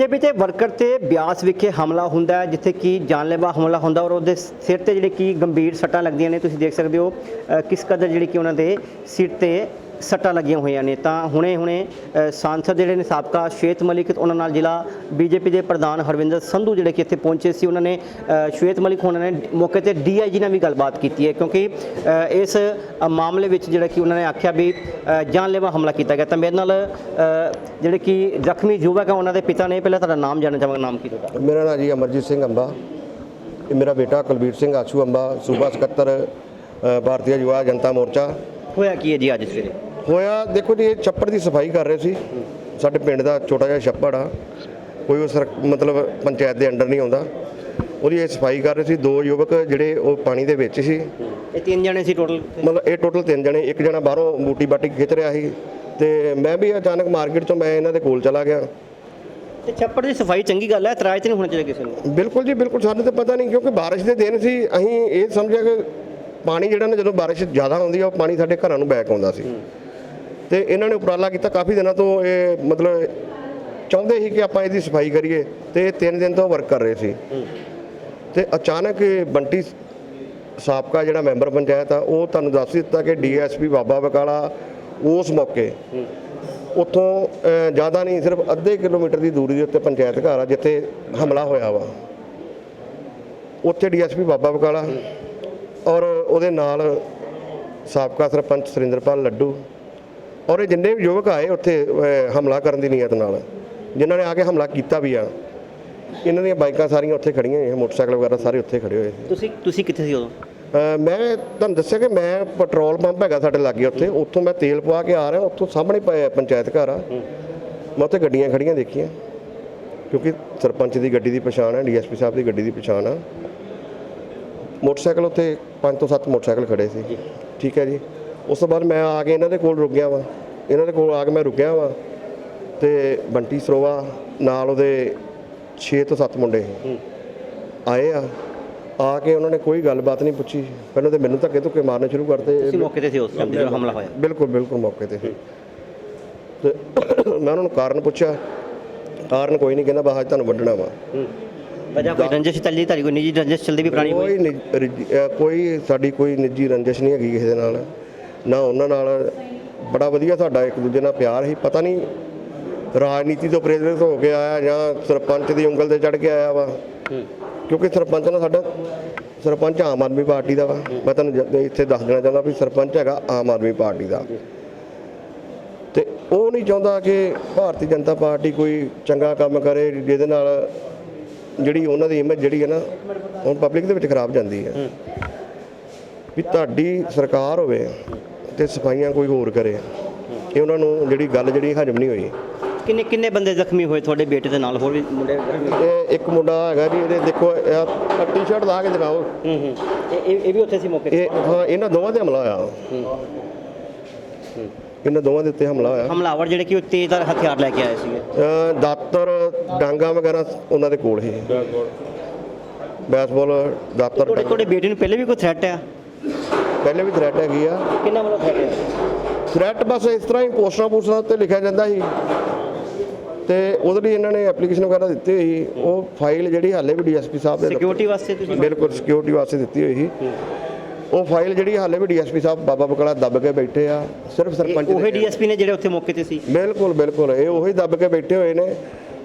BJP ਤੇ worker ਤੇ ਬਿਆਸ ਵਿਖੇ ਹਮਲਾ ਹੁੰਦਾ ਹੈ, ਜਿੱਥੇ ਕਿ ਜਾਨਲੇਵਾ ਹਮਲਾ ਹੁੰਦਾ ਔਰ ਉਹਦੇ ਸਿਰ ਤੇ ਜਿਹੜੇ ਕਿ ਗੰਭੀਰ ਸੱਟਾਂ ਲੱਗਦੀਆਂ ਨੇ, ਤੁਸੀਂ ਦੇਖ ਸਕਦੇ ਹੋ। ਕਿਸ ਕਦਰ ਜਿਹੜੀ ਕਿ ਉਹਨਾਂ ਦੇ ਸਿਰ ਤੇ ਸੱਟਾਂ ਲੱਗੀਆਂ ਹੋਈਆਂ ਨੇ। ਤਾਂ ਹੁਣੇ ਹੁਣੇ ਅ, ਸਾਂਸਦ ਜਿਹੜੇ ਨੇ ਸਾਬਕਾ ਸ਼ਵੇਤ ਮਲਿਕ ਉਹਨਾਂ ਨਾਲ ਜ਼ਿਲ੍ਹਾ ਬੀਜੇਪੀ ਦੇ ਪ੍ਰਧਾਨ ਹਰਵਿੰਦਰ ਸੰਧੂ ਜਿਹੜੇ ਕਿ ਇੱਥੇ ਪਹੁੰਚੇ ਸੀ ਉਹਨਾਂ ਨੇ ਸ਼ਵੇਤ ਮਲਿਕ ਉਹਨਾਂ ਨੇ ਮੌਕੇ ਤੇ ਡੀਆਈਜੀ ਨਾਲ ਵੀ ਗੱਲਬਾਤ ਕੀਤੀ ਹੈ। ਕਿਉਂਕਿ ਇਸ ਮਾਮਲੇ ਵਿੱਚ ਜਿਹੜਾ ਕਿ ਉਹਨਾਂ ਨੇ ਆਖਿਆ ਵੀ ਜਾਨਲੇਵਾ ਹਮਲਾ ਕੀਤਾ ਗਿਆ। ਤਾਂ ਮੇਰੇ ਨਾਲ ਜਿਹੜੇ ਕਿ ਜ਼ਖਮੀ ਯੁਵਕ ਹੈ ਉਹਨਾਂ ਦੇ ਪਿਤਾ ਨੇ ਪਹਿਲਾਂ ਤੁਹਾਡਾ ਨਾਮ ਜਾਣਨਾ ਚਾਹਾਂਗਾ। ਨਾਮ ਕੀ ਤੁਹਾਡਾ? ਮੇਰਾ ਨਾਂ ਜੀ ਅਮਰਜੀਤ ਸਿੰਘ ਅੰਬਾ। ਇਹ ਮੇਰਾ ਬੇਟਾ ਕੁਲਬੀਰ ਸਿੰਘ ਆਸ਼ੂ ਅੰਬਾ ਸੂਬਾ ਸਕੱਤਰ ਭਾਰਤੀ ਯੁਵਾ ਜਨਤਾ ਮੋਰਚਾ। ਹੋਇਆ ਕੀ ਹੈ ਜੀ ਅੱਜ ਸਵੇਰੇ? ਹੋਇਆ ਦੇਖੋ ਜੀ ਇਹ ਛੱਪੜ ਦੀ ਸਫ਼ਾਈ ਕਰ ਰਹੇ ਸੀ। ਸਾਡੇ ਪਿੰਡ ਦਾ ਛੋਟਾ ਜਿਹਾ ਛੱਪੜ ਆ। ਕੋਈ ਉਸ ਮਤਲਬ ਪੰਚਾਇਤ ਦੇ ਅੰਡਰ ਨਹੀਂ ਆਉਂਦਾ। ਉਹਦੀ ਇਹ ਸਫ਼ਾਈ ਕਰ ਰਹੇ ਸੀ। ਦੋ ਯੁਵਕ ਜਿਹੜੇ ਉਹ ਪਾਣੀ ਦੇ ਵਿੱਚ ਸੀ। ਇਹ ਤਿੰਨ ਜਣੇ ਸੀ ਟੋਟਲ ਮਤਲਬ ਇਹ ਟੋਟਲ ਤਿੰਨ ਜਣੇ। ਇੱਕ ਜਣਾ ਬਾਹਰੋਂ ਬੂਟੀ ਬਾਟੀ ਖਿੱਚ ਰਿਹਾ ਸੀ। ਤੇ ਮੈਂ ਵੀ ਅਚਾਨਕ ਮਾਰਕੀਟ ਚੋਂ ਮੈਂ ਇਹਨਾਂ ਦੇ ਕੋਲ ਚਲਾ ਗਿਆ। ਤੇ ਛੱਪੜ ਦੀ ਸਫ਼ਾਈ ਚੰਗੀ ਗੱਲ ਹੈ ਇਤਰਾਜ਼ ਤੇ ਨਹੀਂ ਹੋਣਾ ਚਾਹੀਦਾ ਕਿਸੇ ਨੂੰ? ਬਿਲਕੁਲ ਜੀ ਬਿਲਕੁਲ। ਸਾਨੂੰ ਤਾਂ ਪਤਾ ਨਹੀਂ ਕਿਉਂਕਿ ਬਾਰਿਸ਼ ਦੇ ਦਿਨ ਸੀ। ਅਸੀਂ ਇਹ ਸਮਝਿਆ ਕਿ ਪਾਣੀ ਜਿਹੜਾ ਨਾ ਜਦੋਂ ਬਾਰਿਸ਼ ਜ਼ਿਆਦਾ ਹੁੰਦੀ ਆ ਉਹ ਪਾਣੀ ਸਾਡੇ ਘਰਾਂ ਨੂੰ ਬੈਕ ਆਉਂਦਾ ਸੀ। ਤੇ ਇਹਨਾਂ ਨੇ ਉਪਰਾਲਾ ਕੀਤਾ। ਕਾਫੀ ਦਿਨਾਂ ਤੋਂ ਇਹ ਮਤਲਬ ਚਾਹੁੰਦੇ ਸੀ ਕਿ ਆਪਾਂ ਇਹਦੀ ਸਫ਼ਾਈ ਕਰੀਏ ਤੇ ਇਹ ਤਿੰਨ ਦਿਨ ਤੋਂ ਵਰਕ ਕਰ ਰਹੇ ਸੀ। ਤੇ ਅਚਾਨਕ ਬੰਟੀ ਸਾਬਕਾ ਜਿਹੜਾ ਮੈਂਬਰ ਪੰਚਾਇਤ ਆ, ਉਹ ਤੁਹਾਨੂੰ ਦੱਸ ਦਿੱਤਾ ਕਿ ਡੀਐਸਪੀ ਬਾਬਾ ਬਕਾਲਾ ਉਸ ਮੌਕੇ ਉੱਥੋਂ ਜ਼ਿਆਦਾ ਨਹੀਂ, ਸਿਰਫ ਅੱਧੇ ਕਿਲੋਮੀਟਰ ਦੀ ਦੂਰੀ ਦੇ ਉੱਤੇ ਪੰਚਾਇਤ ਘਰ ਆ, ਜਿੱਥੇ ਹਮਲਾ ਹੋਇਆ ਵਾ। ਉੱਥੇ ਡੀਐਸਪੀ ਬਾਬਾ ਬਕਾਲਾ ਔਰ ਉਹਦੇ ਨਾਲ ਸਾਬਕਾ ਸਰਪੰਚ ਸੁਰਿੰਦਰਪਾਲ ਲੱਡੂ ਔਰ ਇਹ ਜਿੰਨੇ ਵੀ ਯੁਵਕ ਆਏ ਉੱਥੇ ਹਮਲਾ ਕਰਨ ਦੀ ਨੀਅਤ ਨਾਲ ਜਿਨ੍ਹਾਂ ਨੇ ਆ ਕੇ ਹਮਲਾ ਕੀਤਾ ਵੀ ਆ ਇਹਨਾਂ ਦੀਆਂ ਬਾਈਕਾਂ ਸਾਰੀਆਂ ਉੱਥੇ ਖੜੀਆਂ ਹੋਈਆਂ ਮੋਟਰਸਾਈਕਲ ਵਗੈਰਾ ਸਾਰੇ ਉੱਥੇ ਖੜੇ ਹੋਏ। ਤੁਸੀਂ ਤੁਸੀਂ ਕਿੱਥੇ ਸੀ ਉਦੋਂ? ਮੈਂ ਤੁਹਾਨੂੰ ਦੱਸਿਆ ਕਿ ਮੈਂ ਪੈਟਰੋਲ ਪੰਪ ਹੈਗਾ ਸਾਡੇ ਲਾਗੇ ਉੱਥੇ ਉੱਥੋਂ ਮੈਂ ਤੇਲ ਪਵਾ ਕੇ ਆ ਰਿਹਾ ਉੱਥੋਂ ਸਾਹਮਣੇ ਪੰਚਾਇਤ ਘਰ ਆ। ਮੈਂ ਉੱਥੇ ਗੱਡੀਆਂ ਖੜੀਆਂ ਦੇਖੀਆਂ ਕਿਉਂਕਿ ਸਰਪੰਚ ਦੀ ਗੱਡੀ ਦੀ ਪਛਾਣ ਹੈ ਡੀਐਸਪੀ ਸਾਹਿਬ ਦੀ ਗੱਡੀ ਦੀ ਪਛਾਣ ਆ। ਮੋਟਰਸਾਈਕਲ ਉੱਥੇ ਪੰਜ ਤੋਂ ਸੱਤ ਮੋਟਰਸਾਈਕਲ ਖੜੇ ਸੀ। ਠੀਕ ਹੈ ਜੀ। ਉਸ ਤੋਂ ਬਾਅਦ ਮੈਂ ਆ ਕੇ ਇਹਨਾਂ ਦੇ ਕੋਲ ਰੁਕ ਗਿਆ ਵਾਂ। ਇਹਨਾਂ ਦੇ ਕੋਲ ਆ ਕੇ ਮੈਂ ਰੁਕਿਆ ਵਾਂ ਤੇ ਬੰਟੀ ਸਰੋਵਾ ਨਾਲ ਉਹਦੇ 6 ਤੋਂ 7 ਮੁੰਡੇ ਆਏ ਆ। ਆ ਕੇ ਉਹਨਾਂ ਨੇ ਕੋਈ ਗੱਲਬਾਤ ਨਹੀਂ ਪੁੱਛੀ। ਪਹਿਲਾਂ ਤੇ ਮੈਨੂੰ ਧੱਕੇ ਧੁੱਕੇ ਮਾਰਨੇ ਸ਼ੁਰੂ ਕਰਤੇ। ਤੁਸੀਂ ਮੌਕੇ ਤੇ ਸੀ ਉਸ ਟਾਈਮ ਜਦੋਂ ਹਮਲਾ ਹੋਇਆ? ਬਿਲਕੁਲ ਬਿਲਕੁਲ ਮੌਕੇ ਤੇ। ਤੇ ਮੈਂ ਉਹਨਾਂ ਨੂੰ ਕਾਰਨ ਪੁੱਛਿਆ। ਕਾਰਨ ਕੋਈ ਨਹੀਂ ਕਹਿੰਦਾ ਬਾਹਰ ਤੁਹਾਨੂੰ ਵੱਢਣਾ ਵਾ। ਵਜ੍ਹਾ ਕੋਈ ਰੰਜਿਸ਼ ਚੱਲੀ ਤੁਹਾਡੀ ਕੋਈ ਨਿੱਜੀ ਰੰਜਿਸ਼ ਚੱਲਦੀ ਵੀ ਪੁਰਾਣੀ ਕੋਈ ਕੋਈ ਸਾਡੀ ਕੋਈ ਨਿੱਜੀ ਰੰਜਿਸ਼ ਨਹੀਂ ਹੈਗੀ ਕਿਸੇ ਦੇ ਨਾਲ। ਨਾ ਉਹਨਾਂ ਨਾਲ ਬੜਾ ਵਧੀਆ ਸਾਡਾ ਇੱਕ ਦੂਜੇ ਨਾਲ ਪਿਆਰ ਸੀ। ਪਤਾ ਨਹੀਂ ਰਾਜਨੀਤੀ ਤੋਂ ਪ੍ਰੇਰਿਤ ਹੋ ਕੇ ਆਇਆ ਜਾਂ ਸਰਪੰਚ ਦੀ ਉਂਗਲ ਤੇ ਚੜ ਕੇ ਆਇਆ ਵਾ। ਕਿਉਂਕਿ ਸਰਪੰਚ ਨਾਲ ਸਾਡਾ ਸਰਪੰਚ ਆਮ ਆਦਮੀ ਪਾਰਟੀ ਦਾ ਵਾ। ਮੈਂ ਤੁਹਾਨੂੰ ਇੱਥੇ ਦੱਸ ਦੇਣਾ ਚਾਹੁੰਦਾ ਵੀ ਸਰਪੰਚ ਹੈਗਾ ਆਮ ਆਦਮੀ ਪਾਰਟੀ ਦਾ। ਤੇ ਉਹ ਨਹੀਂ ਚਾਹੁੰਦਾ ਕਿ ਭਾਰਤੀ ਜਨਤਾ ਪਾਰਟੀ ਕੋਈ ਚੰਗਾ ਕੰਮ ਕਰੇ ਜਿਹਦੇ ਨਾਲ ਜਿਹੜੀ ਉਹਨਾਂ ਦੀ ਇਮੇਜ ਜਿਹੜੀ ਹੈ ਨਾ ਹੁਣ ਪਬਲਿਕ ਦੇ ਵਿੱਚ ਖਰਾਬ ਜਾਂਦੀ ਹੈ। ਵੀ ਤੁਹਾਡੀ ਸਰਕਾਰ ਹੋਵੇ ਤੇ ਸਫਾਈਆਂ ਕੋਈ ਹੋਰ ਕਰੇ। ਇਹ ਉਹਨਾਂ ਨੂੰ ਜਿਹੜੀ ਗੱਲ ਜਿਹੜੀ ਹਜਮ ਨਹੀਂ ਹੋਈ। ਕਿੰਨੇ ਕਿੰਨੇ ਬੰਦੇ ਜ਼ਖਮੀ ਹੋਏ ਤੁਹਾਡੇ ਬੇਟੇ ਦੇ ਨਾਲ? ਹੋਰ ਵੀ ਮੁੰਡੇ ਇਹ ਇੱਕ ਮੁੰਡਾ ਹੈਗਾ ਜੀ ਇਹਦੇ ਦੇਖੋ ਇਹ ਟੀ-ਸ਼ਰਟ ਲਾ ਕੇ ਦਿਖਾਓ। ਹੂੰ ਹੂੰ। ਇਹ ਇਹ- ਵੀ ਉੱਥੇ ਸੀ ਮੌਕੇ ਤੇ? ਇਹ ਹਾਂ ਇਹਨਾਂ ਦੋਵਾਂ ਤੇ ਹਮਲਾ ਹੋਇਆ। ਇਹਨਾਂ ਦੋਵਾਂ ਦੇ ਉੱਤੇ ਹਮਲਾ ਹੋਇਆ। ਹਮਲਾਵਰ ਜਿਹੜੇ ਕਿ ਉਹ ਤੇਜ਼ਦਾਰ ਹਥਿਆਰ ਲੈ ਕੇ ਆਏ ਸੀਗੇ। ਦਾਤਰ ਡਾਂਗਾ ਵਗੈਰਾ ਉਹਨਾਂ ਦੇ ਕੋਲ ਹੀ ਬੈਸਬਾਲ ਦਾਤਰ ਤੁਹਾਡੇ ਤੁਹਾਡੇ ਬੇਟੇ ਨੂੰ ਪਹਿਲੇ ਵੀ ਕੋਈ ਥ੍ਰੈਟ ਆ? ਪਹਿਲੇ ਵੀ ਥ੍ਰੈਟ ਹੈਗੀ ਆ। ਕਿੰਨਾ ਵੱਲੋਂ ਥ੍ਰੈਟ ਆ ਥ੍ਰੈਟ ਬਸ ਇਸ ਤਰ੍ਹਾਂ ਹੀ ਪੋਸਟਰਾਂ ਪੋਸਟਰਾਂ ਉੱਤੇ ਲਿਖਿਆ ਜਾਂਦਾ ਸੀ। ਤੇ ਉਹਦੇ ਲਈ ਇਹਨਾਂ ਨੇ ਐਪਲੀਕੇਸ਼ਨ ਵਗੈਰਾ ਦਿੱਤੀ ਹੋਈ ਸੀ। ਉਹ ਫਾਈਲ ਜਿਹੜੀ ਹਾਲੇ ਵੀ ਡੀਐਸਪੀ ਸਾਹਿਬ ਦੇ ਸਿਕਿਉਰਿਟੀ ਵਾਸਤੇ ਤੁਸੀਂ ਬਿਲਕੁਲ ਸਿਕਿਉਰਿਟੀ ਵਾਸਤੇ ਦਿੱਤੀ ਹੋਈ ਸੀ। ਉਹ ਫਾਈਲ ਜਿਹੜੀ ਹਾਲੇ ਵੀ ਡੀਐਸਪੀ ਸਾਹਿਬ ਬਾਬਾ ਬਕਲਾ ਦੱਬ ਕੇ ਬੈਠੇ ਆ। ਸਿਰਫ ਸਰਪੰਚ ਉਹੀ ਦੇ ਡੀਐਸਪੀ ਨੇ ਜਿਹੜੇ ਉੱਥੇ ਮੌਕੇ ਤੇ ਸੀ? ਬਿਲਕੁਲ ਬਿਲਕੁਲ। ਇਹ ਉਹੀ ਦੱਬ ਕੇ ਬੈਠੇ ਹੋਏ ਨੇ।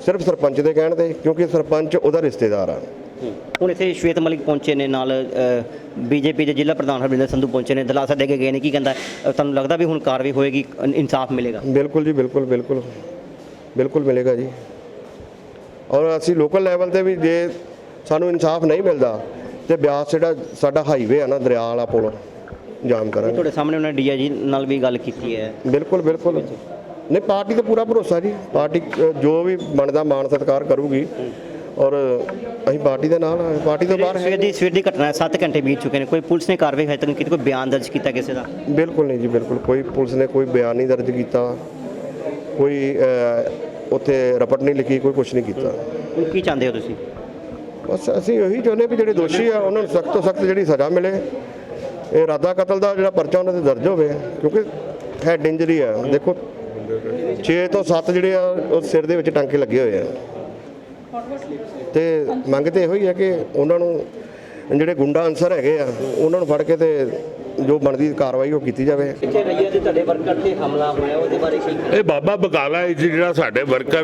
ਸਿਰਫ ਸਰਪੰਚ ਦੇ ਕਹਿਣ ਤੇ ਕਿਉਂਕਿ ਸਰਪੰਚ ਉਹਦਾ ਰਿਸ਼ਤੇਦਾਰ ਆ। ਹੁਣ ਇੱਥੇ ਸ਼ਵੇਤ ਮਲਿਕ ਪਹੁੰਚੇ ਨੇ ਨਾਲ ਬੀਜੇਪੀ ਦੇ ਜ਼ਿਲ੍ਹਾ ਪ੍ਰਧਾਨ ਹਰਵਿੰਦਰ ਸੰਧੂ ਪਹੁੰਚੇ ਨੇ। ਦਲਾਸਾ ਦੇ ਕੇ ਗਏ ਨੇ ਕੀ ਕਹਿੰਦਾ ਤੁਹਾਨੂੰ ਲੱਗਦਾ ਵੀ ਹੁਣ ਕਾਰਵਾਈ ਹੋਏਗੀ ਇਨ- ਇਨਸਾਫ ਮਿਲੇਗਾ? ਬਿਲਕੁਲ ਜੀ ਬਿਲਕੁਲ ਬਿਲਕੁਲ। ਬਿਲਕੁਲ ਮਿਲੇਗਾ ਜੀ। ਔਰ ਅਸੀਂ ਲੋਕਲ ਲੈਵਲ ਤੇ ਵੀ ਜੇ ਸਾਨੂੰ ਇਨਸਾਫ ਨਹੀਂ ਮਿਲਦਾ ਤੇ ਬਿਆਸ ਜਿਹੜਾ ਸਾਡਾ ਹਾਈਵੇ ਆ ਨਾ ਦਰਿਆ ਵਾਲਾ ਪੁਲ ਜਾਮ ਕਰਾਂਗੇ। ਤੁਹਾਡੇ ਸਾਹਮਣੇ ਉਹਨਾਂ ਡੀਆਈਜੀ ਨਾਲ ਵੀ ਗੱਲ ਕੀਤੀ ਹੈ। ਬਿਲਕੁਲ ਬਿਲਕੁਲ। ਨਹੀਂ ਪਾਰਟੀ ਤੇ ਪੂਰਾ ਭਰੋਸਾ ਜੀ। ਪਾਰਟੀ ਜੋ ਵੀ ਬਣਦਾ ਮਾਣ ਸਤਿਕਾਰ ਕਰੂਗੀ। ਔਰ ਅਸੀਂ ਪਾਰਟੀ ਦੇ ਨਾਲ ਪਾਰਟੀ ਤੋਂ ਬਾਹਰ ਹੈ ਦੀ ਸਵੇਰ ਦੀ ਘਟਨਾ ਹੈ 7 ਘੰਟੇ ਬੀਤ ਚੁੱਕੇ ਨੇ। ਕੋਈ ਪੁਲਿਸ ਨੇ ਕਾਰਵਾਈ ਹਜੇ ਤੱਕ ਨਹੀਂ ਕੀਤੀ ਕੋਈ ਬਿਆਨ ਦਰਜ ਕੀਤਾ ਕਿਸੇ ਦਾ? ਬਿਲਕੁਲ ਨਹੀਂ ਜੀ ਬਿਲਕੁਲ। ਕੋਈ ਪੁਲਿਸ ਨੇ ਕੋਈ ਬਿਆਨ ਨਹੀਂ ਦਰਜ ਕੀਤਾ। ਕੋਈ ਉੱਥੇ ਰਪਟ ਨਹੀਂ ਲਿਖੀ ਕੋਈ ਕੁਝ ਨਹੀਂ ਕੀਤਾ। ਹੁਣ ਕੀ ਚਾਹੁੰਦੇ ਹੋ ਤੁਸੀਂ? ਬਸ ਅਸੀਂ ਉਹੀ ਚਾਹੁੰਦੇ ਵੀ ਜਿਹੜੇ ਦੋਸ਼ੀ ਆ ਉਹਨਾਂ ਨੂੰ ਸਖਤ ਤੋਂ ਸਖਤ ਜਿਹੜੀ ਸਜ਼ਾ ਮਿਲੇ। ਇਹ ਇਰਾਦਾ ਕਤਲ ਦਾ ਜਿਹੜਾ ਪਰਚਾ ਉਹਨਾਂ ਤੇ ਦਰਜ ਹੋਵੇ ਕਿਉਂਕਿ ਹੈਡ ਇੰਜਰੀ ਆ। ਦੇਖੋ 6 ਤੋਂ 7 ਜਿਹੜੇ ਆ ਉਹ ਸਿਰ ਦੇ ਵਿੱਚ ਟਾਂਕੇ ਲੱਗੇ ਹੋਏ ਆ। ਤੇ ਮੰਗ ਤੇ ਇਹੋ ਹੀ ਹੈ ਕਿ ਉਹਨਾਂ ਨੂੰ ਜਿਹੜੇ ਗੁੰਡਾ ਅਨਸਰ ਹੈਗੇ ਆ, ਉਹਨਾਂ ਨੂੰ ਫੜ ਕੇ ਤੇ ਜੋ ਬਣਦੀ ਕਾਰਵਾਈ ਉਹ ਕੀਤੀ ਜਾਵੇ। ਇੱਥੇ ਰਈਆ ਦੇ ਤੁਹਾਡੇ ਵਰਕਰ ਤੇ ਹਮਲਾ ਹੋਇਆ ਉਹਦੇ ਬਾਰੇ ਕੀ ਇਹ ਬਾਬਾ ਬਕਾਲਾ ਜਿਹੜਾ ਸਾਡੇ ਵਰਕਰ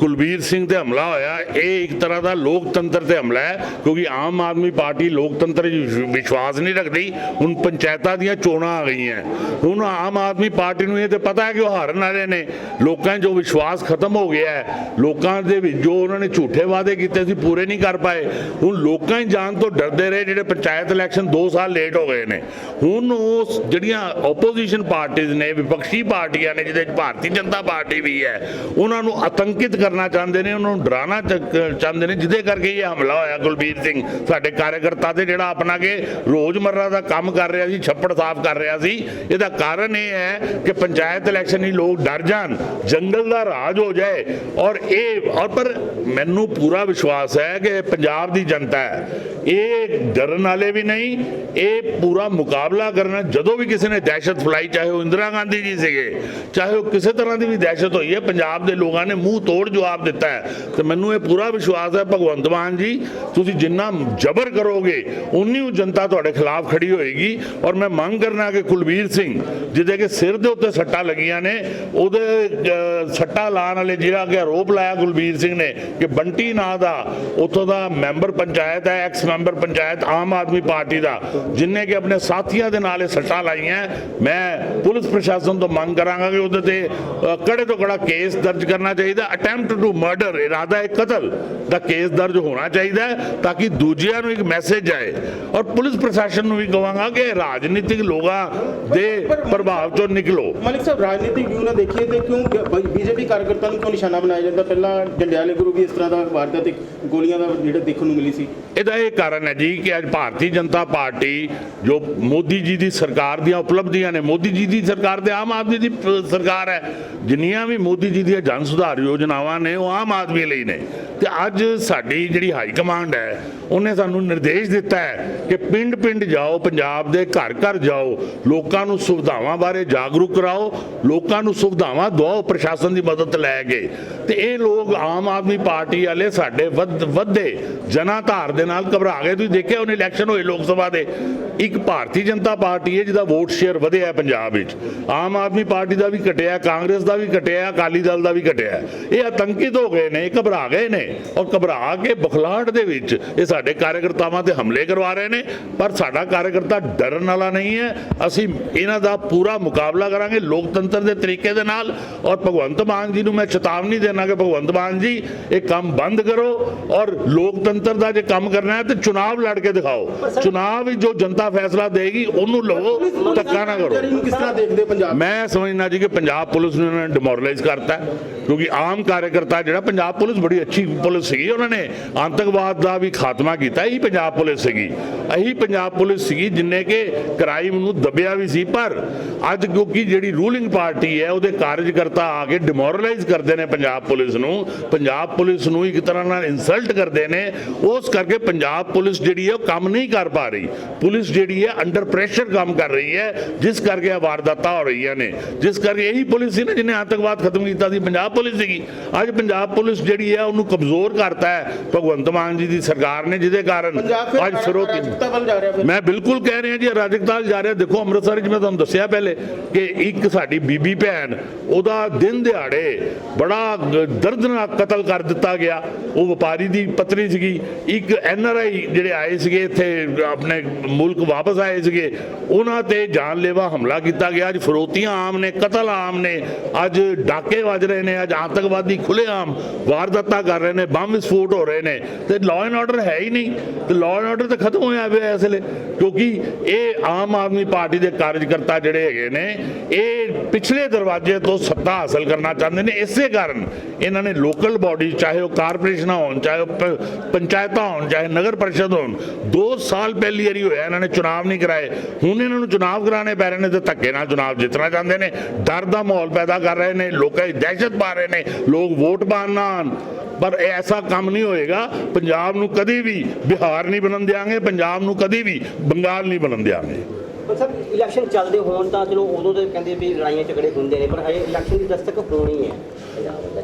ਕੁਲਬੀਰ ਸਿੰਘ ਤੇ ਹਮਲਾ ਹੋਇਆ ਇਹ ਇੱਕ ਤਰ੍ਹਾਂ ਦਾ ਲੋਕਤੰਤਰ ਤੇ ਹਮਲਾ ਹੈ ਕਿਉਂਕਿ ਆਮ ਆਦਮੀ ਪਾਰਟੀ ਲੋਕਤੰਤਰ ਵਿਸ਼ਵਾਸ ਨਹੀਂ ਰੱਖਦੀ। ਹੁਣ ਪੰਚਾਇਤਾਂ ਦੀਆਂ ਚੋਣਾਂ ਆ ਗਈਆਂ। ਹੁਣ ਆਮ ਆਦਮੀ ਪਾਰਟੀ ਨੂੰ ਇਹ ਤੇ ਪਤਾ ਹੈ ਕਿ ਉਹ ਹਾਰਨ ਵਾਲੇ ਨੇ। ਲੋਕਾਂ 'ਚ ਜੋ ਵਿਸ਼ਵਾਸ ਖਤਮ ਹੋ ਗਿਆ ਹੈ ਲੋਕਾਂ ਦੇ ਵਿੱਚ ਜੋ ਉਹਨਾਂ ਨੇ ਝੂਠੇ ਵਾਅਦੇ ਕੀਤੇ ਸੀ ਪੂਰੇ ਨਹੀਂ ਕਰ ਪਾਏ। ਹੁਣ ਲੋਕਾਂ ਹੀ ਜਾਣ ਤੋਂ ਡਰਦੇ ਰਹੇ ਜਿਹੜੇ ਪੰਚਾਇਤ ਇਲੈਕਸ਼ਨ 2 ਸਾਲ ਲੇਟ ਹੋ ਗਏ ਨੇ। ਹੁਣ ਉਸ ਜਿਹੜੀਆਂ ਆਪੋਜੀਸ਼ਨ ਪਾਰਟੀਆਂ ਨੇ, ਵਿਪਕਸ਼ੀ ਪਾਰਟੀਆਂ ਨੇ, ਜਿਹਦੇ ਵਿੱਚ ਭਾਰਤੀ ਜਨਤਾ ਪਾਰਟੀ ਵੀ ਹੈ, ਉਹਨਾਂ ਨੂੰ ਆਤੰਕਿਤ ਕਰਨਾ ਚਾਹੁੰਦੇ ਨੇ, ਉਹਨਾਂ ਨੂੰ ਡਰਾਉਣਾ ਚਾਹੁੰਦੇ ਨੇ, ਜਿਹਦੇ ਕਰਕੇ ਇਹ ਹਮਲਾ ਹੋਇਆ ਕੁਲਬੀਰ ਸਿੰਘ, ਸਾਡੇ ਕਾਰਜਕਰਤਾ ਤੇ ਜਿਹੜਾ ਆਪਣਾ ਕਿ ਰੋਜ਼ਮਰਰਾ ਦਾ ਕੰਮ ਕਰ ਰਿਹਾ ਸੀ, ਛੱਪੜ ਸਾਫ਼ ਕਰ ਰਿਹਾ ਸੀ, ਇਹਦਾ ਕਾਰਨ ਇਹ ਹੈ ਕਿ ਪੰਚਾਇਤ ਇਲੈਕਸ਼ਨ ਹੀ ਲੋਕ ਡਰ ਜਾਣ, ਜੰਗਲ ਦਾ ਰਾਜ ਹੋ ਜਾਏ, ਔਰ ਇਹ, ਔਰ ਪਰ ਮੈਨੂੰ ਪੂਰਾ ਵਿਸ਼ਵਾਸ ਹੈ ਕਿ ਪੰਜਾਬ ਦੀ ਜਨਤਾ ਹੈ। ਇਹ ਡਰਨ ਵਾਲੇ ਵੀ ਨਹੀਂ, ਇਹ ਪੂਰਾ ਮੁਕਾਬਲਾ ਕਰਨਾ ਜਦੋਂ ਵੀ ਕਿਸੇ ਨੇ ਦਹਿਸ਼ਤ ਫਲਾਈ, ਚਾਹੇ ਉਹ ਇੰਦਰਾ ਗਾਂਧੀ ਜੀ ਸੀਗੇ, ਚਾਹੇ ਉਹ ਕਿਸੇ ਤਰ੍ਹਾਂ ਦੀ ਵੀ ਦਹਿਸ਼ਤ ਹੋਈ ਹੈ, ਪੰਜਾਬ ਦੇ ਲੋਕਾਂ ਨੇ ਮੂੰਹ ਤੋੜ ਜਵਾਬ ਦਿੱਤਾ ਹੈ। ਤੇ ਮੈਨੂੰ ਇਹ ਪੂਰਾ ਵਿਸ਼ਵਾਸ ਹੈ, ਭਗਵੰਤ ਮਾਨ ਜੀ, ਤੁਸੀਂ ਜਿੰਨਾ ਜ਼ਬਰ ਕਰੋਗੇ ਉਨੀ ਉਹ ਜਨਤਾ ਤੁਹਾਡੇ ਖਿਲਾਫ ਖੜੀ ਹੋਏਗੀ। ਔਰ ਮੈਂ ਮੰਗ ਕਰਨਾ ਕਿ ਕੁਲਬੀਰ ਸਿੰਘ, ਜਿਹਦੇ ਕਿ ਸਿਰ ਦੇ ਉੱਤੇ ਸੱਟਾਂ ਲੱਗੀਆਂ ਨੇ, ਉਹਦੇ ਸੱਟਾਂ ਲਾਉਣ ਵਾਲੇ ਜਿਹੜਾ ਕਿ ਆਰੋਪ ਲਾਇਆ ਕੁਲਬੀਰ ਸਿੰਘ ਨੇ ਕਿ ਬੰਟੀ ਨਾਂ ਦਾ ਉੱਥੋਂ ਦਾ ਮੈਂਬਰ ਪੰਚਾਇਤ ਹੈ ex member panchayat Aam Aadmi party ਦਾ ਜਿਨਨੇ ਕਿ ਆਪਣੇ ਸਾਥੀਆਂ ਦੇ ਨਾਲ ਇਹ ਸੱਟਾਂ ਲਾਈਆਂ। ਮੈਂ ਪੁਲਿਸ ਪ੍ਰਸ਼ਾਸਨ ਤੋਂ ਮੰਗ ਕਰਾਂਗਾ ਕਿ ਉਹਦੇ ਤੇ ਕੜੇ ਤੋਂ ਕੜਾ ਕੇਸ ਦਰਜ ਕਰਨਾ ਚਾਹੀਦਾ। ਅਟੈਂਪਟ ਟੂ ਮਰਡਰ ਇਰਾਦਾ ਹੈ ਕਤਲ ਦਾ ਕੇਸ ਦਰਜ ਹੋਣਾ ਚਾਹੀਦਾ ਤਾਂ ਕਿ ਦੂਜਿਆਂ ਨੂੰ ਇੱਕ ਮੈਸੇਜ ਜਾਏ ਔਰ ਪੁਲਿਸ ਪ੍ਰਸ਼ਾਸਨ ਨੂੰ ਵੀ ਕਹਾਂਗਾ ਕਿ ਰਾਜਨੀਤਿਕ ਲੋਕਾਂ ਦੇ ਪ੍ਰਭਾਵ ਚੋਂ ਨਿਕਲੋ। ਮਲਿਕ ਸਾਹਿਬ ਰਾਜਨੀਤਿਕ ਵਿਊ ਨਾਲ ਦੇਖੀਏ ਤੇ ਕਿਉਂ ਬੀਜੇਪੀ ਕਾਰਜਕਰਤਾ ਨੂੰ ਕਿਉਂ ਨਿਸ਼ਾਨਾ ਬਣਾਇਆ ਜਾਂਦਾ? ਪਹਿਲਾਂ ਜੰਡਿਆਲੇ ਗੁਰੂ ਵੀ ਇਸ ਤਰ੍ਹਾਂ ਦਾ ਵਾਰਦਾਤ ਇੱਕ ਗੋਲੀਆਂ ਦਾ ਜਿਹੜਾ ਦੇਖਣ ਨੂੰ ਮਿਲੀ ਸੀ। ਇਹਦਾ ਇਹ ਕਾਰਨ ਹੈ ਜੀ ਕਿ ਅੱਜ ਭਾਰਤੀ ਜਨਤਾ ਪਾਰਟੀ ਜੋ ਮੋਦੀ ਜੀ ਦੀ ਸਰਕਾਰ ਦੀਆਂ ਉਪਲਬਧੀਆਂ ਨੇ। ਮੋਦੀ ਜੀ ਦੀ ਸਰਕਾਰ ਤੇ ਆਮ ਆਦਮੀ ਦੀ ਸਰਕਾਰ ਹੈ। ਜਿੰਨੀਆਂ ਵੀ ਮੋਦੀ ਜੀ ਦੀਆਂ ਜਨ ਸੁਧਾਰ ਯੋਜਨਾਵਾਂ ਨੇ, ਉਹ ਆਮ ਆਦਮੀ ਲਈ ਨੇ। ਤੇ ਅੱਜ ਸਾਡੀ ਜਿਹੜੀ ਹਾਈ ਕਮਾਂਡ ਹੈ, ਉਹਨੇ ਸਾਨੂੰ ਨਿਰਦੇਸ਼ ਦਿੱਤਾ ਹੈ ਕਿ ਪਿੰਡ ਪਿੰਡ ਜਾਓ, ਪੰਜਾਬ ਦੇ ਘਰ ਘਰ ਜਾਓ। ਲੋਕਾਂ ਨੂੰ ਸੁਵਿਧਾਵਾਂ ਬਾਰੇ ਜਾਗਰੂਕ ਕਰਾਓ। ਲੋਕਾਂ ਨੂੰ ਸੁਵਿਧਾਵਾਂ ਦਿਵਾਓ, ਪ੍ਰਸ਼ਾਸਨ ਦੀ ਮਦਦ ਲੈ ਕੇ। ਤੇ ਇਹ ਲੋਕ ਆਮ ਆਦਮੀ ਪਾਰਟੀ ਵਾਲੇ ਸਾਡੇ ਵੱਧ, ਵੱਧੇ ਜਨਾਧਾਰ ਦੇ ਨਾਲ ਘਬਰਾ ਗਏ। ਤੁਸੀਂ ਦੇਖਿਆ ਉਹਨੇ ਇਲੈਕਸ਼ਨ ਹੋਏ ਲੋਕ ਸਭਾ ਦੇ। ਇੱਕ ਭਾਰਤੀ ਜਨਤਾ ਪਾਰਟੀ ਹੈ ਜਿਹਦਾ ਵੋਟ ਸ਼ੇਅਰ ਵਧਿਆ ਹੈ ਪੰਜਾਬ ਵਿੱਚ। ਆਮ ਆਦਮੀ ਪਾਰਟੀ ਦਾ ਵੀ ਘਟਿਆ ਕਾਂਗਰਸ ਦਾ ਵੀ ਘਟਿਆ ਅਕਾਲੀ ਦਲ ਦਾ ਵੀ ਘਟਿਆ। ਇਹ ਆਤੰਕਿਤ ਹੋ ਗਏ ਨੇ ਘਬਰਾ ਗਏ ਨੇ ਔਰ ਘਬਰਾ ਕੇ ਬਖਲਾਹਟ ਦੇ ਵਿੱਚ ਇਹ ਸਾਡੇ ਕਾਰਜਕਰਤਾਵਾਂ ਤੇ ਹਮਲੇ ਕਰਵਾ ਰਹੇ ਨੇ। ਪਰ ਸਾਡਾ ਕਾਰਜਕਰਤਾ ਡਰਨ ਵਾਲਾ ਨਹੀਂ ਹੈ। ਅਸੀਂ ਇਹਨਾਂ ਦਾ ਪੂਰਾ ਮੁਕਾਬਲਾ ਕਰਾਂਗੇ ਲੋਕਤੰਤਰ ਦੇ ਤਰੀਕੇ ਦੇ ਨਾਲ ਔਰ ਭਗਵੰਤ ਮਾਨ ਜੀ ਨੂੰ ਮੈਂ ਚੇਤਾਵਨੀ ਦੇਣਾ ਕਿ ਭਗਵੰਤ ਮਾਨ ਜੀ ਇਹ ਕੰਮ ਬੰਦ ਕਰੋ ਔਰ ਲੋਕਤੰਤਰ ਦਾ ਜੇ ਕੰਮ ਕਰਨਾ ਹੈ ਤੇ ਚੁਣਾਵ ਲੜ ਕੇ ਦਿਖਾਓ। ਚੁਣਾਵ ਵਿੱਚ ਜੋ ਜਨਤਾ ਫੈਸਲਾ ਦੇਗੀ ਉਹਨੂੰ ਲਵੋ ਧੱਕਾ ਨਾ ਕਰੋ। ਕਿਸ ਤਰ੍ਹਾਂ ਦੇਖਦੇ ਪੰਜਾਬ? ਮੈਂ ਸਮਝਣਾ ਜੀ ਕਿ ਪੰਜਾਬ ਪੁਲਿਸ ਨੂੰ ਡਿਮੋਰਲਾਈਜ਼ ਕਰਤਾ ਕਿਉਂਕਿ ਆਮ ਕਾਰਜਕਰਤਾ ਜਿਹੜਾ ਪੰਜਾਬ ਪੁਲਿਸ ਬੜੀ ਅੱਛੀ ਪੁਲਿਸ ਸੀਗੀ, ਉਹਨਾਂ ਨੇ ਆਤੰਕਵਾਦ ਦਾ ਵੀ ਖਾਤਮਾ ਕੀਤਾ, ਇਹੀ ਪੰਜਾਬ ਪੁਲਿਸ ਸੀਗੀ। ਇਹੀ ਪੰਜਾਬ ਪੁਲਿਸ ਸੀਗੀ ਜਿੰਨੇ ਕਿ ਕ੍ਰਾਈਮ ਨੂੰ ਦਬਿਆ ਵੀ ਸੀ, ਪਰ ਅੱਜ ਕਿਉਂਕਿ ਜਿਹੜੀ ਰੂਲਿੰਗ ਪਾਰਟੀ ਹੈ, ਉਹਦੇ ਕਾਰਜਕਰਤਾ ਆ ਕੇ ਡਿਮੋਰਲਾਈਜ਼ ਕਰਦੇ ਨੇ ਪੰਜਾਬ ਪੁਲਿਸ ਨੂੰ, ਪੰਜਾਬ ਪੁਲਿਸ ਨੂੰ ਇੱਕ ਤਰ੍ਹਾਂ ਨਾਲ ਇਨਸਲਟ ਕਰਦੇ ਨੇ, ਉਸ ਕਰਕੇ ਪੰਜਾਬ ਪੁਲਿਸ ਜਿਹੜੀ ਹੈ ਉਹ ਕੰਮ ਨਹੀਂ ਕਰ ਪਾ ਰਹੀ। ਪੁਲਿਸ ਜਿਹੜੀ ਹੈ ਅੰਡਰ ਪ੍ਰੈਸ਼ਰ ਕੰਮ ਕਰ ਰਹੀ ਹੈ, ਜਿਸ ਕਰਕੇ ਇਹ ਵਾਰਦਾਤਾਂ ਹੋ ਰਹੀਆਂ ਨੇ। ਜਿਸ ਕਰਕੇ ਇਹੀ ਪੁਲਿਸ ਸੀ ਨਾ, ਜਿਹਨੇ ਆਤੰਕਵਾਦ ਖਤਮ ਕੀਤਾ ਸੀ, ਪੰਜਾਬ ਪੁਲਿਸ ਸੀਗੀ। ਅੱਜ ਪੰਜਾਬ ਪੁਲਿਸ ਜਿਹੜੀ ਹੈ ਉਹਨੂੰ ਕਮਜ਼ੋਰ ਕਰਤਾ ਹੈ। ਭਗਵੰਤ ਮਾਨ ਜੀ ਦੀ ਸਰਕਾਰ ਨੇ ਜਿਹਦੇ ਕਾਰਨ ਅੱਜ ਫਿਰੋਤੀ ਮੈਂ ਬਿਲਕੁਲ ਕਹਿ ਰਿਹਾ ਜੀ ਰਾਜਕਤਾਲ ਜਾ ਰਿਹਾ। ਦੇਖੋ ਅੰਮ੍ਰਿਤਸਰ ਵਿੱਚ ਮੈਂ ਤੁਹਾਨੂੰ ਦੱਸਿਆ ਪਹਿਲੇ ਕਿ ਇੱਕ ਸਾਡੀ ਬੀਬੀ ਭੈਣ ਉਹਦਾ ਦਿਨ ਦਿਹਾੜੇ ਬੜਾ ਦਰਦਨਾਕ ਕਤਲ ਕਰ ਦਿੱਤਾ ਗਿਆ। ਉਹ ਵਪਾਰੀ ਦੀ ਪਤਨੀ ਸੀਗੀ। ਇੱਕ ਐਨ ਆਰ ਆਈ ਜਿਹੜੇ ਆਏ ਸੀਗੇ ਇੱਥੇ ਆਪਣੇ ਮੁਲਕ ਵਾਪਸ ਆਏ ਸੀਗੇ। ਉਹਨਾਂ ਤੇ ਜਾਨਲੇਵਾ ਹਮਲਾ ਕੀਤਾ ਗਿਆ। ਅੱਜ ਫਰੋਤੀਆਂ ਆਮ ਨੇ ਕਤਲ ਆਮ ਨੇ। ਅੱਜ ਡਾਕੇ ਵੱਜ ਰਹੇ ਨੇ। ਅੱਜ ਆਤੰਕਵਾਦੀ ਖੁੱਲ੍ਹੇਆਮ ਵਾਰਦਾਤਾਂ ਕਰ ਰਹੇ ਨੇ, ਬੰਬ ਵਿਸਫੋਟ ਹੋ ਰਹੇ ਨੇ, ਤੇ ਲਾਅ ਐਂਡ ਆਰਡਰ ਹੈ ਹੀ ਨਹੀਂ। ਤੇ ਲਾਅ ਐਂਡ ਆਰਡਰ ਤਾਂ ਖਤਮ ਹੋਇਆ ਪਿਆ ਇਸ ਵੇਲੇ, ਕਿਉਂਕਿ ਇਹ ਆਮ ਆਦਮੀ ਪਾਰਟੀ ਦੇ ਕਾਰਜਕਰਤਾ ਜਿਹੜੇ ਹੈਗੇ ਨੇ, ਇਹ ਪਿਛਲੇ ਦਰਵਾਜ਼ੇ ਤੋਂ ਸੱਤਾ ਹਾਸਲ ਕਰਨਾ ਚਾਹੁੰਦੇ ਨੇ। ਇਸੇ ਕਾਰਨ ਇਹਨਾਂ ਨੇ ਲੋਕਲ ਬਾਡੀ ਚਾਹੇ ਉਹ ਕਾਰਪੋਰੇਸ਼ਨਾਂ ਹੋਣ, ਚਾਹੇ ਉਹ ਪੰਚਾਇਤਾਂ ਹੋਣ, ਚਾਹੇ ਨਗਰ ਪਰਿਸ਼ਦ ਹੋਣ 2 ਸਾਲ ਪਹਿਲੀ ਵਾਰੀ ਹੋਇਆ, ਇਹਨਾਂ ਨੇ ਚੁਣਾਵ ਨਹੀਂ ਕਰਾਏ। ਹੁਣ ਇਹਨਾਂ ਨੂੰ ਚੁਣਾਵ ਕਰਾਣੇ ਪੈ ਰਹੇ ਨੇ ਤੇ ਧੱਕੇ ਨਾਲ ਚੁਣਾਵ ਜਿੱਤਣਾ ਚਾਹੁੰਦੇ ਨੇ। ਡਰ ਦਾ ਮਾਹੌਲ ਪੈਦਾ ਕਰ ਰਹੇ ਨੇ, ਲੋਕਾਂ ਦੀ ਦਹਿਸ਼ਤ ਪਾ ਰਹੇ ਨੇ। ਲੋਕ ਵੋਟ ਪਾਉਣ ਨਾ ਪਰ ਐਸਾ ਕੰਮ ਨਹੀਂ ਹੋਏਗਾ। ਪੰਜਾਬ ਨੂੰ ਕਦੀ ਵੀ ਬਿਹਾਰ ਨਹੀਂ ਬਣਨ ਦਿਆਂਗੇ, ਪੰਜਾਬ ਨੂੰ ਕਦੀ ਵੀ ਬੰਗਾਲ ਨਹੀਂ ਬਣਨ ਦਿਆਂਗੇ। ਪਰ ਸਰ ਇਲੈਕਸ਼ਨ ਚੱਲਦੇ ਹੋਣ ਤਾਂ ਚਲੋ ਉਦੋਂ ਤੇ ਕਹਿੰਦੇ ਵੀ ਲੜਾਈਆਂ ਝਗੜੇ ਹੁੰਦੇ ਨੇ, ਪਰ ਹਜੇ ਇਲੈਕਸ਼ਨ ਦੀ ਦਸਤਕ ਹੋਣੀ ਹੈ।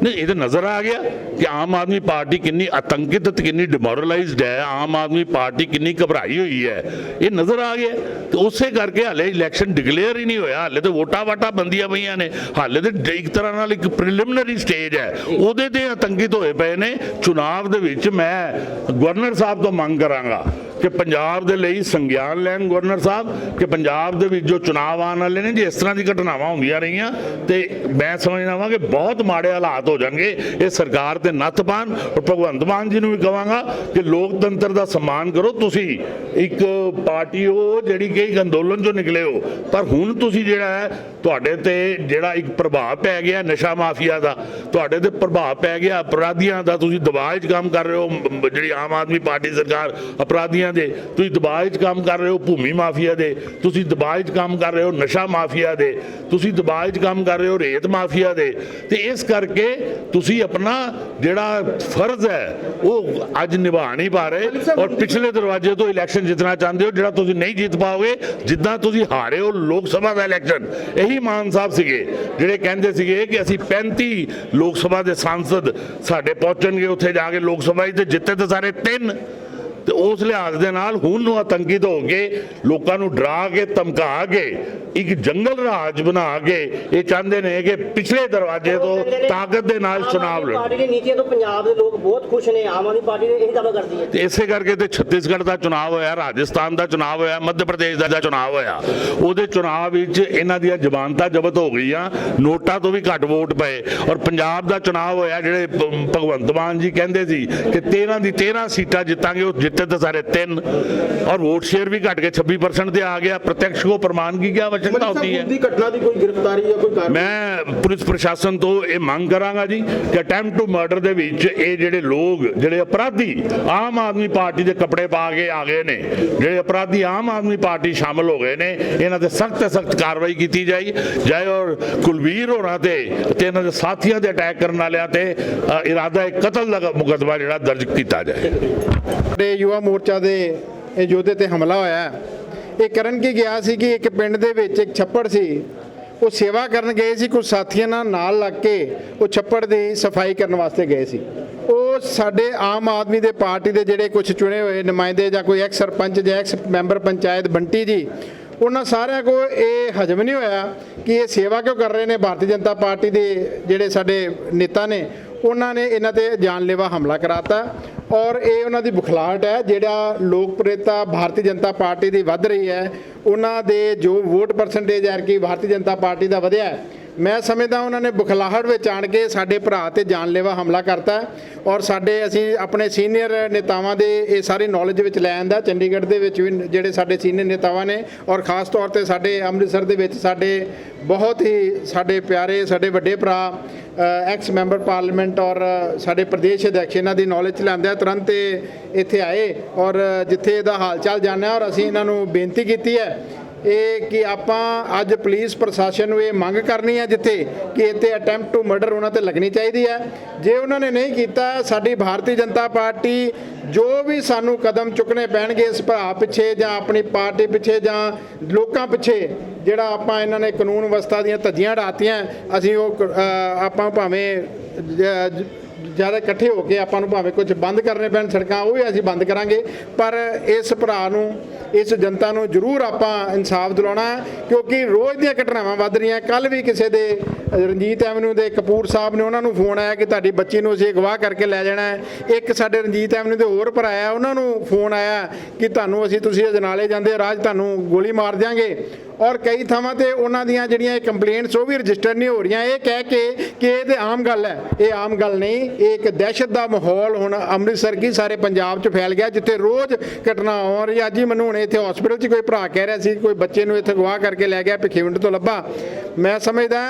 ਨਹੀਂ, ਇਹ ਤਾਂ ਨਜ਼ਰ ਆ ਗਿਆ ਕਿ ਆਮ ਆਦਮੀ ਪਾਰਟੀ ਕਿੰਨੀ ਆਤੰਕਿਤ ਤੇ ਕਿੰਨੀ ਡਿਮੋਰਲਾਈਜ਼ਡ ਹੈ, ਆਮ ਆਦਮੀ ਪਾਰਟੀ ਕਿੰਨੀ ਘਬਰਾਈ ਹੋਈ ਹੈ। ਇਹ ਨਜ਼ਰ ਆ ਗਿਆ ਤੇ ਉਸੇ ਕਰਕੇ ਹਾਲੇ ਇਲੈਕਸ਼ਨ ਡਿਕਲੇਅਰ ਹੀ ਨਹੀਂ ਹੋਇਆ, ਹਾਲੇ ਤੇ ਵੋਟਾਂ ਵਾਟਾਂ ਬੰਦੀਆਂ ਪਈਆਂ ਨੇ, ਹਾਲੇ ਤੇ ਇੱਕ ਤਰ੍ਹਾਂ ਨਾਲ ਇੱਕ ਪ੍ਰੀਲਿਮਿਨਰੀ ਸਟੇਜ ਹੈ। ਉਹਦੇ ਤੇ ਆਤੰਕਿਤ ਹੋਏ ਪਏ ਨੇ। ਚੁਣਾਵ ਦੇ ਵਿੱਚ ਮੈਂ ਗਵਰਨਰ ਸਾਹਿਬ ਤੋਂ ਮੰਗ ਕਰਾਂਗਾ ਕਿ ਪੰਜਾਬ ਦੇ ਲਈ ਸੰਗਿਆਨ ਲੈਣ ਗਵਰਨਰ ਸਾਹਿਬ, ਕਿ ਪੰਜਾਬ ਦੇ ਵਿੱਚ ਜੋ ਚੁਣਾਵ ਆਉਣ ਵਾਲੇ ਨੇ, ਜੇ ਇਸ ਤਰ੍ਹਾਂ ਦੀ ਘਟਨਾਵਾਂ ਹੁੰਦੀਆਂ ਰਹੀਆਂ, ਤੇ ਮੈਂ ਸਮਝਦਾ ਵਾਂ ਕਿ ਬਹੁਤ ਮਾੜੇ ਹਾਲਾਤ ਹੋ ਜਾਣਗੇ। ਇਹ ਸਰਕਾਰ ਤੇ ਨੱਥ ਪਾਣ ਔਰ ਭਗਵੰਤ ਮਾਨ ਜੀ ਨੂੰ ਵੀ ਕਹਾਂਗਾ ਕਿ ਲੋਕਤੰਤਰ ਦਾ ਸਨਮਾਨ ਕਰੋ ਤੁਸੀਂ। ਇੱਕ ਪਾਰਟੀ ਹੋ, ਜਿਹੜੀ ਕਿ ਇੱਕ ਅੰਦੋਲਨ ਚੋਂ ਨਿਕਲੇ ਹੋ, ਪਰ ਹੁਣ ਤੁਸੀਂ ਜਿਹੜਾ ਹੈ, ਤੁਹਾਡੇ ਤੇ ਜਿਹੜਾ ਇੱਕ ਪ੍ਰਭਾਵ ਪੈ ਗਿਆ ਨਸ਼ਾ ਮਾਫੀਆ ਦਾ, ਤੁਹਾਡੇ ਤੇ ਪ੍ਰਭਾਵ ਪੈ ਗਿਆ ਅਪਰਾਧੀਆਂ ਦਾ, ਤੁਸੀਂ ਦਬਾਅ 'ਚ ਕੰਮ ਕਰ ਰਹੇ ਹੋ। ਜਿਹੜੀ ਆਮ ਆਦਮੀ ਪਾਰਟੀ ਸਰਕਾਰ ਅਪਰਾਧੀਆਂ ਦੇ। ਤੁਸੀਂ ਦਬਾਅ 'ਚ ਕੰਮ ਕਰ ਰਹੇ ਹੋ ਭੂਮੀ ਮਾਫੀਆ ਦੇ। ਤੁਸੀਂ ਦਬਾਅ 'ਚ ਕੰਮ ਕਰ ਰਹੇ ਹੋ ਨਸ਼ਾ ਮਾਫੀਆ ਦੇ। ਤੁਸੀਂ ਦਬਾਅ 'ਚ ਕੰਮ ਕਰ ਰਹੇ ਹੋ ਰੇਤ ਮਾਫੀਆ ਦੇ। ਤੇ ਇਸ ਕਰਕੇ ਤੁਸੀਂ ਆਪਣਾ ਜਿਹੜਾ ਫਰਜ਼ ਹੈ ਉਹ ਅੱਜ ਨਿਭਾ ਨਹੀਂ ਪਾ ਰਹੇ। ਔਰ ਪਿਛਲੇ ਦਰਵਾਜ਼ੇ ਤੋਂ ਇਲੈਕਸ਼ਨ ਜਿੱਤਣਾ ਚਾਹੁੰਦੇ ਹੋ ਜਿਹੜਾ ਤੁਸੀਂ ਨਹੀਂ ਜਿੱਤ ਪਾਓਗੇ ਜਿੱਦਾਂ ਤੁਸੀਂ ਹਾਰੇ ਹੋ ਲੋਕ ਸਭਾ ਦਾ ਇਲੈਕਸ਼ਨ। ਇਹੀ ਮਾਨ ਸਾਹਿਬ ਸੀਗੇ ਜਿਹੜੇ ਕਹਿੰਦੇ ਸੀਗੇ ਕਿ ਅਸੀਂ 35 ਲੋਕ ਸਭਾ ਦੇ ਸਾਂਸਦ ਸਾਡੇ ਪਹੁੰਚਣਗੇ ਉੱਥੇ ਜਾ ਕੇ ਲੋਕ ਸਭਾ 'ਚ ਜਿੱਤੇ ਤਾਂ ਸਾਰੇ ਤਿੰਨ। ਤੇ ਉਸ ਲਿਹਾਜ਼ ਦੇ ਨਾਲ ਹੁਣ ਨੂੰ ਆਤੰਕਿਤ ਹੋ ਕੇ ਲੋਕਾਂ ਨੂੰ ਡਰਾ ਕੇ ਧਮਕਾ ਕੇ ਇੱਕ ਜੰਗਲ ਰਾਜ ਬਣਾ ਕੇ ਇਹ ਚਾਹੁੰਦੇ ਨੇ ਕਿ ਪਿਛਲੇ ਦਰਵਾਜ਼ੇ ਤੋਂ ਤਾਕਤ ਦੇ ਨਾਲ ਚੁਣਾਵ ਲੜੋ ਪਾਰਟੀ ਦੀ ਨੀਤੀਆਂ ਤੋਂ ਪੰਜਾਬ ਦੇ ਲੋਕ ਬਹੁਤ ਖੁਸ਼ ਨੇ ਆਮ ਆਦਮੀ ਪਾਰਟੀ ਦੇ ਇਹ ਦਾਅਵਾ ਕਰਦੀ ਹੈ। ਤੇ ਇਸੇ ਕਰਕੇ ਤੇ ਛੱਤੀਸਗੜ੍ਹ ਦਾ ਚੁਣਾਵ ਹੋਇਆ ਰਾਜਸਥਾਨ ਦਾ ਚੁਣਾਵ ਹੋਇਆ ਮੱਧ ਪ੍ਰਦੇਸ਼ ਦਾ ਚੁਣਾਵ ਹੋਇਆ। ਉਹਦੇ ਚੁਣਾਵ ਵਿੱਚ ਇਹਨਾਂ ਦੀਆਂ ਜ਼ਮਾਨਤਾਂ ਜ਼ਬਤ ਹੋ ਗਈਆਂ ਨੋਟਾਂ ਤੋਂ ਵੀ ਘੱਟ ਵੋਟ ਪਏ। ਔਰ ਪੰਜਾਬ ਦਾ ਚੁਣਾਵ ਹੋਇਆ ਜਿਹੜੇ ਭਗਵੰਤ ਮਾਨ ਜੀ ਕਹਿੰਦੇ ਸੀ ਕਿ 13 ਦੀ 13 ਸੀਟਾਂ ਜਿੱਤਾਂਗੇ ਉਹ ਜਿੱਤੇ ਤਾਂ ਸਾਰੇ ਤਿੰਨ ਔਰ ਵੋਟ ਸ਼ੇਅਰ ਵੀ ਘਟ ਕੇ 26% ਤੇ ਆ ਗਿਆ ਪ੍ਰਤੱਖ ਕੋ ਪ੍ਰਮਾਣ ਕੀ ਕੀ आवश्यकता ਮਤਲਬ होती है ਸਾਹਿਬ ਦੀ ਘਟਨਾ ਦੀ ਕੋਈ ਗ੍ਰਿਫਤਾਰੀ ਜਾਂ ਕੋਈ ਕਾਰਵਾਈ ਮੈਂ ਪੁਲਿਸ ਪ੍ਰਸ਼ਾਸਨ ਤੋਂ ਇਹ ਮੰਗ ਕਰਾਂਗਾ ਜੀ ਕਿ ਅਟੈਂਪਟ ਟੂ ਮਰਡਰ ਦੇ ਵਿੱਚ ਇਹ ਜਿਹੜੇ ਲੋਕ ਜਿਹੜੇ ਅਪਰਾਧੀ ਆਮ ਆਦਮੀ ਪਾਰਟੀ ਦੇ ਕੱਪੜੇ ਪਾ ਕੇ ਆ ਗਏ ਨੇ ਜਿਹੜੇ ਅਪਰਾਧੀ ਆਮ ਆਦਮੀ ਪਾਰਟੀ ਸ਼ਾਮਲ ਹੋ ਗਏ ਨੇ ਇਹਨਾਂ ਤੇ ਸਖਤ ਸਖਤ ਕਾਰਵਾਈ ਕੀਤੀ ਜਾਈ ਜਾਏ ਔਰ ਕੁਲਵੀਰ ਹੋਰਾਂ ਤੇ ਤੇ ਇਹਨਾਂ ਦੇ ਸਾਥੀਆਂ ਦੇ ਅਟੈਕ ਕਰਨ ਵਾਲਿਆਂ ਤੇ ਅ, ਇਰਾਦਾ ਇੱਕ ਕਤਲ ਦਾ ਮੁਕੱਦਮਾ ਜਿਹੜਾ ਦਰਜ ਕੀਤਾ ਜਾਏ ਸਾਡੇ ਯੁਵਾ ਮੋਰਚਾ ਦੇ ਇਹ ਯੋਧੇ ਤੇ ਹਮਲਾ ਹੋਇਆ ਇਹ ਕਰਨ ਕੀ ਗਿਆ ਸੀ ਕਿ ਇੱਕ ਪਿੰਡ ਦੇ ਵਿੱਚ ਇੱਕ ਛੱਪੜ ਸੀ। ਉਹ ਸੇਵਾ ਕਰਨ ਗਏ ਸੀ, ਕੁਝ ਸਾਥੀਆਂ ਨਾਲ ਨਾਲ ਲੱਗ ਕੇ ਉਹ ਛੱਪੜ ਦੀ ਸਫ਼ਾਈ ਕਰਨ ਵਾਸਤੇ ਗਏ ਸੀ। ਉਹ ਸਾਡੇ ਆਮ ਆਦਮੀ ਦੇ ਪਾਰਟੀ ਦੇ ਜਿਹੜੇ ਕੁਝ ਚੁਣੇ ਹੋਏ ਨੁਮਾਇੰਦੇ ਜਾਂ ਕੋਈ ਐਕਸ ਸਰਪੰਚ ਜਾਂ ਐਕਸ ਮੈਂਬਰ ਪੰਚਾਇਤ ਬੰਟੀ ਜੀ, ਉਹਨਾਂ ਸਾਰਿਆਂ ਕੋ ਇਹ ਹਜਮ ਨਹੀਂ ਹੋਇਆ ਕਿ ਇਹ ਸੇਵਾ ਕਿਉਂ ਕਰ ਰਹੇ ਨੇ। ਭਾਰਤੀ ਜਨਤਾ ਪਾਰਟੀ ਦੇ ਜਿਹੜੇ ਸਾਡੇ ਨੇਤਾ ਨੇ, ਉਹਨਾਂ ਨੇ ਇਹਨਾਂ ਤੇ ਜਾਨਲੇਵਾ ਹਮਲਾ ਕਰਾਤਾ। ਔਰ ਇਹ ਉਹਨਾਂ ਦੀ ਬੁਖਲਾਹਟ ਹੈ, ਜਿਹੜਾ ਲੋਕਪ੍ਰਿਯਤਾ ਭਾਰਤੀ ਜਨਤਾ ਪਾਰਟੀ ਦੀ ਵੱਧ ਰਹੀ ਹੈ, ਉਹਨਾਂ ਦੇ ਜੋ ਵੋਟ ਪਰਸੈਂਟੇਜ ਹੈ ਕਿ ਭਾਰਤੀ ਜਨਤਾ ਪਾਰਟੀ ਦਾ ਵਧਿਆ ਹੈ। ਮੈਂ ਸਮਝਦਾ ਉਹਨਾਂ ਨੇ ਬੁਖਲਾਹਟ ਵਿੱਚ ਆਣ ਕੇ ਸਾਡੇ ਭਰਾ ਤੇ ਜਾਨਲੇਵਾ ਹਮਲਾ ਕਰਤਾ ਔਰ ਸਾਡੇ ਅਸੀਂ ਆਪਣੇ ਸੀਨੀਅਰ ਨੇਤਾਵਾਂ ਦੇ ਇਹ ਸਾਰੇ ਨੌਲੇਜ ਵਿੱਚ ਲੈ ਆਂਦਾ, ਚੰਡੀਗੜ੍ਹ ਦੇ ਵਿੱਚ ਵੀ ਜਿਹੜੇ ਸਾਡੇ ਸੀਨੀਅਰ ਨੇਤਾਵਾਂ ਨੇ ਔਰ ਖਾਸ ਤੌਰ ਤੇ ਸਾਡੇ ਅੰਮ੍ਰਿਤਸਰ ਦੇ ਵਿੱਚ ਸਾਡੇ ਬਹੁਤ ਹੀ ਸਾਡੇ ਪਿਆਰੇ, ਸਾਡੇ ਵੱਡੇ ਭਰਾ ਐਕਸ ਮੈਂਬਰ ਪਾਰਲੀਮੈਂਟ ਔਰ ਸਾਡੇ ਪ੍ਰਦੇਸ਼ ਅਧਿਕਸ਼ ਇਹਨਾਂ ਦੀ ਨੌਲੇਜ ਚ ਲੈਂਦੇ ਤੁਰੰਤ ਇਹ ਇੱਥੇ ਆਏ ਔਰ ਜਿੱਥੇ ਇਹਦਾ ਹਾਲ ਚਾਲ ਜਾਣਿਆ ਔਰ ਅਸੀਂ ਇਹਨਾਂ ਨੂੰ ਬੇਨਤੀ ਕੀਤੀ ਹੈ ਇਹ ਕਿ ਆਪਾਂ ਅੱਜ ਪੁਲਿਸ ਪ੍ਰਸ਼ਾਸਨ ਨੂੰ ਇਹ ਮੰਗ ਕਰਨੀ ਹੈ ਜਿੱਥੇ ਕਿ ਇੱਥੇ ਅਟੈਂਪਟ ਟੂ ਮਰਡਰ ਉਹਨਾਂ ਤੇ ਲੱਗਣੀ ਚਾਹੀਦੀ ਹੈ। ਜੇ ਉਹਨਾਂ ਨੇ ਨਹੀਂ ਕੀਤਾ, ਸਾਡੀ ਭਾਰਤੀ ਜਨਤਾ ਪਾਰਟੀ ਜੋ ਵੀ ਸਾਨੂੰ ਕਦਮ ਚੁੱਕਣੇ ਪੈਣਗੇ ਇਸ ਭਰਾ ਪਿੱਛੇ ਜਾਂ ਆਪਣੀ ਪਾਰਟੀ ਪਿੱਛੇ ਜਾਂ ਲੋਕਾਂ ਪਿੱਛੇ, ਜਿਹੜਾ ਆਪਾਂ ਇਹਨਾਂ ਨੇ ਕਾਨੂੰਨ ਵਿਵਸਥਾ ਦੀਆਂ ਧੱਜੀਆਂ ਢਾਤੀਆਂ ਅਸੀਂ ਉਹ ਆਪਾਂ ਭਾਵੇਂ ਜ਼ਿਆਦਾ ਇਕੱਠੇ ਹੋ ਕੇ ਆਪਾਂ ਨੂੰ ਭਾਵੇਂ ਕੁਝ ਬੰਦ ਕਰਨੇ ਪੈਣ ਸੜਕਾਂ, ਉਹ ਵੀ ਅਸੀਂ ਬੰਦ ਕਰਾਂਗੇ। ਪਰ ਇਸ ਭਰਾ ਨੂੰ, ਇਸ ਜਨਤਾ ਨੂੰ ਜ਼ਰੂਰ ਆਪਾਂ ਇਨਸਾਫ ਦਿਲਾਉਣਾ ਕਿਉਂਕਿ ਰੋਜ਼ ਦੀਆਂ ਘਟਨਾਵਾਂ ਵੱਧ ਰਹੀਆਂ। ਕੱਲ ਵੀ ਕਿਸੇ ਦੇ, ਰਣਜੀਤ ਐਵਨਿਊ ਦੇ ਕਪੂਰ ਸਾਹਿਬ ਨੇ ਉਹਨਾਂ ਨੂੰ ਫੋਨ ਆਇਆ ਕਿ ਤੁਹਾਡੀ ਬੱਚੀ ਨੂੰ ਅਸੀਂ ਅਗਵਾ ਕਰਕੇ ਲੈ ਜਾਣਾ ਹੈ। ਇੱਕ ਸਾਡੇ ਰਣਜੀਤ ਐਵਨਿਊ ਦੇ ਹੋਰ ਭਰਾ ਆਇਆ ਉਹਨਾਂ ਨੂੰ ਫੋਨ ਆਇਆ ਕਿ ਤੁਹਾਨੂੰ ਅਸੀਂ, ਤੁਸੀਂ ਅਜਨਾਲੇ ਜਾਂਦੇ ਰਾਜ ਤੁਹਾਨੂੰ ਗੋਲੀ ਮਾਰ ਦਿਆਂਗੇ। ਔਰ ਕਈ ਥਾਵਾਂ ਤੇ ਉਹਨਾਂ ਦੀਆਂ ਜਿਹੜੀਆਂ ਇਹ ਕੰਪਲੇਂਟਸ ਉਹ ਵੀ ਰਜਿਸਟਰ ਨਹੀਂ ਹੋ ਰਹੀਆਂ। ਇਹ ਕਹਿ ਕੇ ਕਿ ਇਹ ਤੇ ਆਮ ਗੱਲ ਹੈ। ਇਹ ਆਮ ਗੱਲ ਨਹੀਂ। ਇਹ ਇੱਕ ਦਹਿਸ਼ਤ ਦਾ ਮਾਹੌਲ ਹੁਣ ਅੰਮ੍ਰਿਤਸਰ ਕੀ ਸਾਰੇ ਪੰਜਾਬ 'ਚ ਫੈਲ ਗਿਆ, ਜਿੱਥੇ ਰੋਜ਼ ਘਟਨਾ ਹੋ ਰਹੀ ਅੱਜ ਹੀ ਮੈਨੂੰ ਹੁਣ ਇੱਥੇ ਹਸਪੀਟਲ 'ਚ ਕੋਈ ਭਰਾ ਕਹਿ ਰਿਹਾ ਸੀ, ਕੋਈ ਬੱਚੇ ਨੂੰ ਇੱਥੇ ਗਵਾਹ ਕਰਕੇ ਲੈ ਗਿਆ, ਭਿੱਖੀਵਿੰਡ ਤੋਂ ਲੱਭਾ। ਮੈਂ ਸਮਝਦਾ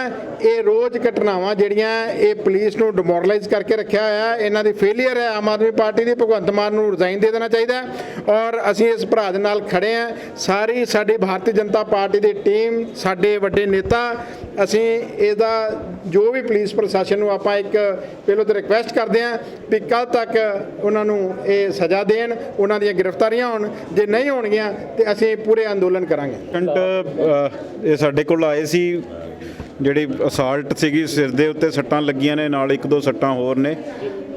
ਇਹ ਰੋਜ਼ ਘਟਨਾਵਾਂ ਜਿਹੜੀਆਂ ਇਹ ਪੁਲਿਸ ਨੂੰ ਡਿਮੋਰਲਾਈਜ਼ ਕਰਕੇ ਰੱਖਿਆ ਹੋਇਆ ਇਹਨਾਂ ਦੀ ਫੇਲਿਅਰ ਹੈ। ਆਮ ਆਦਮੀ ਪਾਰਟੀ ਦੀ ਭਗਵੰਤ ਮਾਨ ਨੂੰ ਰਿਜ਼ਾਈਨ ਦੇ ਦੇਣਾ ਚਾਹੀਦਾ ਔਰ ਅਸੀਂ ਇਸ ਭਰਾ ਦੇ ਨਾਲ ਖੜੇ ਹਾਂ। ਸਾਰੀ ਸਾਡੀ ਭਾਰਤੀ ਜਨਤਾ ਪਾਰਟੀ ਦੀ ਟੀਮ, ਸਾਡੇ ਵੱਡੇ ਨੇਤਾ, ਅਸੀਂ ਇਹਦਾ ਜੋ ਵੀ ਪੁਲਿਸ ਪ੍ਰਸ਼ਾਸਨ ਨੂੰ ਆਪਾਂ ਇੱਕ ਪਹਿਲੋਂ ਤਾਂ ਰਿਕਵੈਸਟ ਕਰਦੇ ਹਾਂ ਵੀ ਕੱਲ ਤੱਕ ਉਹਨਾਂ ਨੂੰ ਇਹ ਸਜ਼ਾ ਦੇਣ, ਉਹਨਾਂ ਦੀਆਂ ਗ੍ਰਿਫਤਾਰੀਆਂ ਹੋਣ, ਜੇ ਨਹੀਂ ਹੋਣਗੀਆਂ ਤੇ ਅਸੀਂ ਪੂਰੇ ਅੰਦੋਲਨ ਕਰਾਂਗੇ। ਪੇਸ਼ੈਂਟ ਇਹ ਸਾਡੇ ਕੋਲ ਆਏ ਸੀ, ਜਿਹੜੀ ਅਸਾਲਟ ਸੀਗੀ, ਸਿਰ ਦੇ ਉੱਤੇ ਸੱਟਾਂ ਲੱਗੀਆਂ ਨੇ, ਨਾਲ ਇੱਕ ਦੋ ਸੱਟਾਂ ਹੋਰ ਨੇ।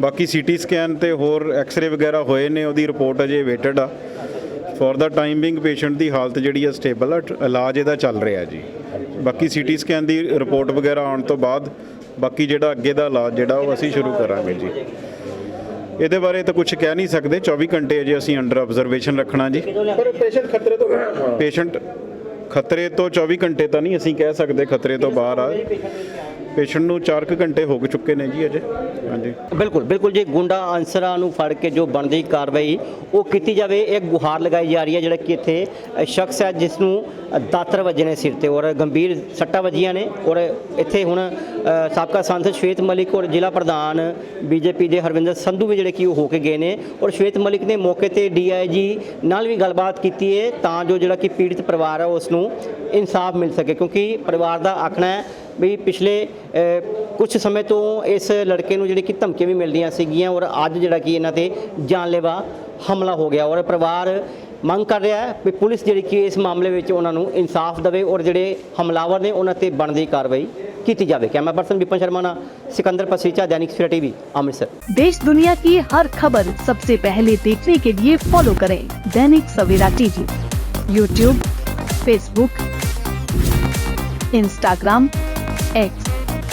ਬਾਕੀ ਸੀਟੀ ਸਕੈਨ ਤੇ ਹੋਰ ਐਕਸ-ਰੇ ਵਗੈਰਾ ਹੋਏ ਨੇ, ਉਹਦੀ ਰਿਪੋਰਟ ਅਜੇ ਵੇਟਡ ਆ। ਫॉर ਦਾ ਟਾਈਮਿੰਗ ਪੇਸ਼ੈਂਟ ਦੀ ਹਾਲਤ ਜਿਹੜੀ ਆ ਸਟੇਬਲ ਟ- ਇਲਾਜ ਇਹਦਾ ਚੱਲ ਰਿਹਾ ਜੀ। ਬਾਕੀ ਸੀਟੀ ਸਕੈਨ ਦੀ ਰਿਪੋਰਟ ਵਗੈਰਾ ਆਉਣ ਤੋਂ ਬਾਅਦ ਬਾਕੀ ਜਿਹੜਾ ਅੱਗੇ ਦਾ ਇਲਾਜ ਜਿਹੜਾ ਉਹ ਅਸੀਂ ਸ਼ੁਰੂ ਕਰਾਂਗੇ ਜੀ। ਇਹਦੇ ਬਾਰੇ ਤਾਂ ਕੁਝ ਕਹਿ ਨਹੀਂ ਸਕਦੇ 24 ਘੰਟੇ ਅਜੇ ਅਸੀਂ ਅੰਡਰ ਆਬਜ਼ਰਵੇਸ਼ਨ ਰੱਖਣਾ ਜੀ। ਪਰ ਪੇਸ਼ੈਂਟ ਖਤਰੇ ਤੋਂ ਪੇਸ਼ੈਂਟ ਖਤਰੇ ਤੋਂ 24 ਘੰਟੇ ਤਾਂ ਨਹੀਂ ਅਸੀਂ ਕਹਿ ਸਕਦੇ ਖਤਰੇ ਤੋਂ ਬਾਹਰ ਆ। ਪੇਸ਼ੈਂਟ ਨੂੰ 4 ਕੁ ਘੰਟੇ ਹੋ ਚੁੱਕੇ ਨੇ ਜੀ ਅਜੇ। ਹਾਂਜੀ। ਬਿਲਕੁਲ ਬਿਲਕੁਲ ਜੀ, ਗੁੰਡਾ ਅਨਸਰਾਂ ਨੂੰ ਫੜ ਕੇ ਜੋ ਬਣਦੀ ਕਾਰਵਾਈ, ਉਹ ਕੀਤੀ ਜਾਵੇ, ਇਹ ਗੁਹਾਰ ਲਗਾਈ ਜਾ ਰਹੀ ਹੈ ਜਿਹੜਾ ਕਿ ਇੱਥੇ ਸ਼ਖਸ ਹੈ ਜਿਸ ਨੂੰ ਦਾਤਰ ਵੱਜੇ ਨੇ ਸਿਰ ਤੇ ਔਰ ਗੰਭੀਰ ਸੱਟਾਂ ਵੱਜੀਆਂ ਨੇ ਔਰ ਇੱਥੇ ਹੁਣ ਸਾਬਕਾ ਸੰਸਦ ਸ਼ਵੇਤ ਮਲਿਕ ਔਰ ਜ਼ਿਲ੍ਹਾ ਪ੍ਰਧਾਨ ਬੀਜੇਪੀ ਦੇ ਹਰਵਿੰਦਰ ਸੰਧੂ ਵੀ ਜਿਹੜੇ ਕਿ ਉਹ ਹੋ ਕੇ ਗਏ ਨੇ ਔਰ ਸ਼ਵੇਤ ਮਲਿਕ ਨੇ ਮੌਕੇ ਤੇ ਡੀਆਈਜੀ ਨਾਲ ਵੀ ਗੱਲਬਾਤ ਕੀਤੀ ਹੈ ਤਾਂ ਜੋ ਜਿਹੜਾ ਕਿ ਪੀੜਿਤ ਪਰਿਵਾਰ ਹੈ ਉਸ ਨੂੰ ਇਨਸਾਫ ਮਿਲ ਸਕੇ ਕਿਉਂਕਿ ਪਰਿਵਾਰ ਦਾ ਆਖਣਾ ਹੈ ਵੀ ਪਿਛਲੇ ਕੁਝ ਸਮੇਂ ਤੋਂ ਇਸ ਲੜਕੇ ਨੂੰ ਜਿਹੜੀ ਕਿ ਧਮਕੀਆਂ ਵੀ ਮਿਲਦੀਆਂ ਸੀਗੀਆਂ ਔਰ ਅੱਜ ਜਿਹੜਾ ਕਿ ਇਹਨਾਂ ਤੇ ਜਾਨਲੇਵਾ ਹਮਲਾ ਹੋ ਗਿਆ ਔਰ ਪਰਿਵਾਰ ਮੰਗ ਕਰ ਰਿਹਾ ਹੈ ਵੀ ਪੁਲਿਸ ਜਿਹੜੀ ਕਿ ਇਸ ਮਾਮਲੇ ਵਿੱਚ ਉਹਨਾਂ ਨੂੰ ਇਨਸਾਫ ਦੇਵੇ ਔਰ ਜਿਹੜੇ ਹਮਲਾਵਰ ਨੇ ਉਹਨਾਂ ਤੇ ਬਣਦੀ ਕਾਰਵਾਈ ਕੀਤੀ ਜਾਵੇ ਕੈਮਰਾ ਪਰਸਨ ਵਿਪਨ ਸ਼ਰਮਾ ਨਾਲ ਸਿਕੰਦਰ पसीचा दैनिक सवेरा टीवी अमृतसर देश दुनिया की हर खबर सबसे पहले देखने के लिए फॉलो करें Dainik Savera TV YouTube Facebook Instagram X